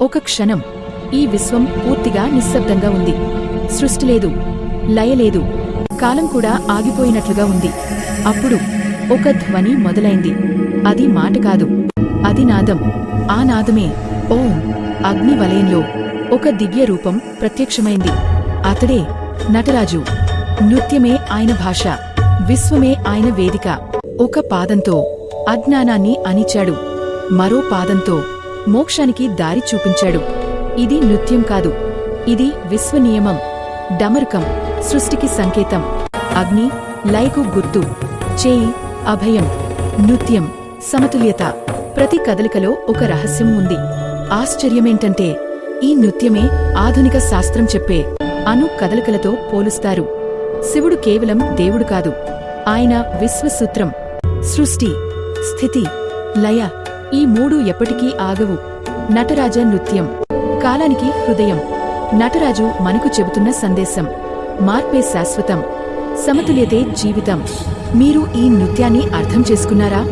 ఒక క్షణం. ఈ విశ్వం పూర్తిగా నిశ్శబ్దంగా ఉంది. సృష్టి లేదు. లయ లేదు. కాలం కూడా ఆగిపోయినట్లుగా ఉంది. అప్పుడు ఒక ధ్వని మొదలైంది. అది మాట కాదు. అది నాదం. ఆ నాదమే ఓం అగ్ని వలయంలో ఒక దివ్య రూపం ప్రత్యక్షమైంది. అతడే నటరాజు. నృత్యమే ఆయన భాష. విశ్వమే ఆయన వేదిక. ఒక పాదంతో అజ్ఞానాన్ని అణిచాడు. మరో పాదంతో మోక్షానికి దారి చూపించాడు. ఇది నృత్యం కాదు. ఇది విశ్వనియమం. డమరుకం. సృష్టికి సంకేతం. అగ్ని లయకు గుర్తు. చేయి అభయం. నృత్యం. సమతుల్యత. ప్రతి కదలికలో ఒక రహస్యం ఉంది. ఆశ్చర్యమేంటంటే ఈ నృత్యమే ఆధునిక శాస్త్రం చెప్పే అను కదలికలతో పోలుస్తారు. శివుడు కేవలం దేవుడు కాదు. ఆయన విశ్వసూత్రం. సృష్టి స్థితి లయ ఈ మూడు ఎప్పటికీ ఆగవు. నటరాజ నృత్యం. కాలానికి హృదయం. నటరాజు మనకు చెబుతున్న సందేశం. మార్పే శాశ్వతం. సమతుల్యతే జీవితం. మీరు ఈ నృత్యాన్ని అర్థం చేసుకున్నారా?